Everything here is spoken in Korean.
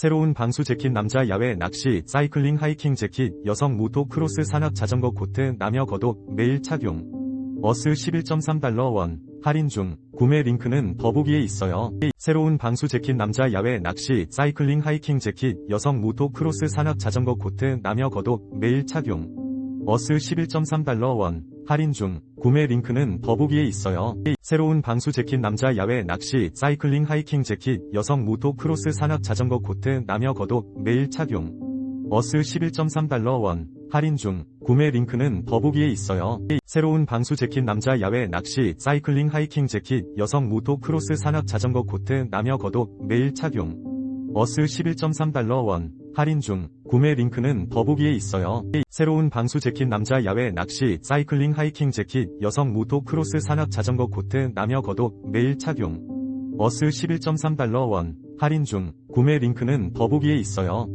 새로운 방수 재킷 남자 야외 낚시 사이클링 하이킹 재킷 여성 모토 크로스 산악 자전거 코트 남녀 겉옷 매일 착용. 어스 11.3달러 원 할인 중. 구매 링크는 더보기에 있어요. 새로운 방수 재킷 남자 야외 낚시 사이클링 하이킹 재킷 여성 모토 크로스 산악 자전거 코트 남녀 겉옷 매일 착용 어스 11.3달러 원 할인 중. 구매 링크는 더보기에 있어요. 새로운 방수 재킷 남자 야외 낚시 사이클링 하이킹 재킷 여성 모토 크로스 산악 자전거 코트 남녀 겉옷 매일 착용. 어스 11.3달러 원 할인 중. 구매 링크는 더보기에 있어요. 새로운 방수 재킷 남자 야외 낚시 사이클링 하이킹 재킷 여성 모토 크로스 산악 자전거 코트 남녀 겉옷 매일 착용. 어스 11.3달러 원 할인 중 구매 링크는 더보기에 있어요. 새로운 방수 재킷 남자 야외 낚시 사이클링 하이킹 재킷 여성 모토 크로스 산악 자전거 코트 남녀 겉옷 매일 착용 어스 11.3달러 원 할인 중 구매 링크는 더보기에 있어요.